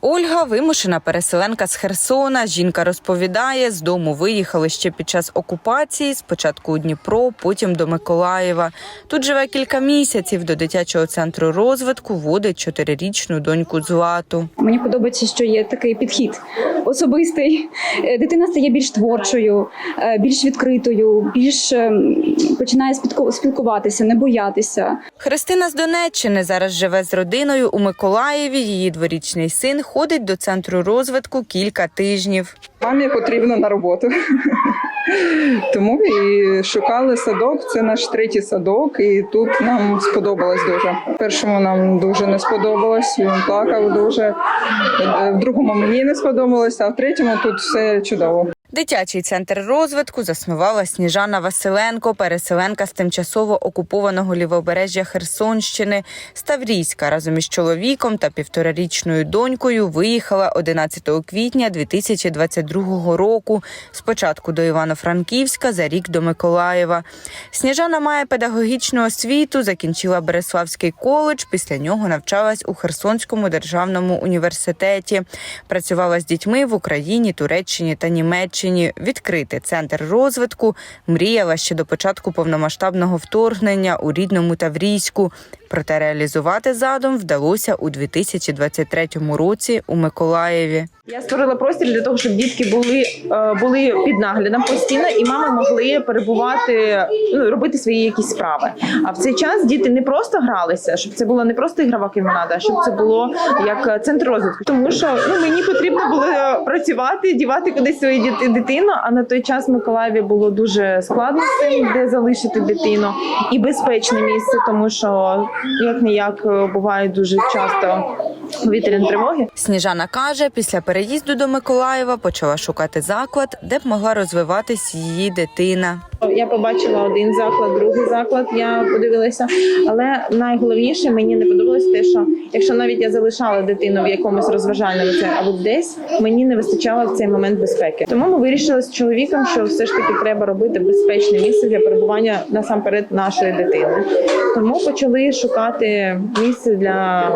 Ольга вимушена переселенка з Херсона. Жінка розповідає, з дому виїхали ще під час окупації. Спочатку у Дніпро, потім до Миколаєва. Тут живе кілька місяців. До дитячого центру розвитку водить чотирирічну доньку Злату. Мені подобається, що є такий підхід особистий. Е, Дитина стає більш творчою, е, більш відкритою, більш ем, починає спілкуватися, не боятися. Христина з Донеччини зараз живе з родиною у Миколаєві. Її дворічний син ходить до центру розвитку кілька тижнів. Мамі потрібно на роботу. Тому і шукали садок. Це наш третій садок, і тут нам сподобалось дуже. Першому нам дуже не сподобалось. Він плакав дуже. Е, В другому мені не сподобалось, а в третьому тут все чудово. Дитячий центр розвитку заснувала Сніжана Василенко, переселенка з тимчасово окупованого лівобережжя Херсонщини. Ставрійська разом із чоловіком та півторарічною донькою виїхала 11 квітня 2022 року. Спочатку до Івано-Франківська, за рік до Миколаєва. Сніжана має педагогічну освіту, закінчила Береславський коледж. Після нього навчалась у Херсонському державному університеті. Працювала з дітьми в Україні, Туреччині та Німеччині. Відкрити центр розвитку мріяла ще до початку повномасштабного вторгнення у рідному Таврійську. Проте реалізувати задум вдалося у 2023 році у Миколаєві. Я створила простір для того, щоб дітки були, е, були під наглядом постійно, і мами могли перебувати, ну робити свої якісь справи. А в цей час діти не просто гралися, щоб це була не просто ігрова кімната, а щоб це було як центр розвитку. Тому що ну мені потрібно було працювати, дівати кудись свою дитину. А на той час в Миколаєві було дуже складно з цим, де залишити дитину, і безпечне місце, тому що як не як буває дуже часто повітряні тривоги. Сніжана каже, після переїзду до Миколаєва почала шукати заклад, де б могла розвиватись її дитина. Я побачила один заклад, другий заклад. Я подивилася, але найголовніше мені не подобалось те, що якщо навіть я залишала дитину в якомусь розважальному це або десь, мені не вистачало в цей момент безпеки. Тому ми вирішили з чоловіком, що все ж таки треба робити безпечне місце для перебування насамперед нашої дитини. Тому почали шукати місце для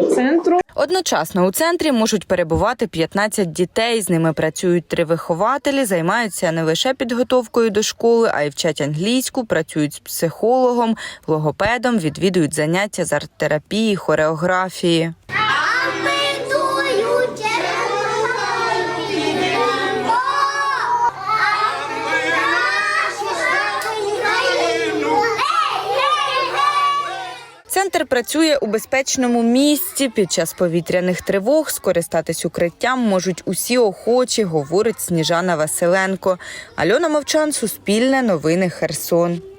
е, центру. Одночасно у центрі можуть перебувати 15 дітей. З ними працюють три вихователі, займаються не лише підготовкою до школи, а й вчать англійську, працюють з психологом, логопедом, відвідують заняття з арт-терапії, хореографії. Центр працює у безпечному місці. Під час повітряних тривог скористатись укриттям можуть усі охочі, говорить Сніжана Василенко. Альона Мовчан, Суспільне, Новини Херсон.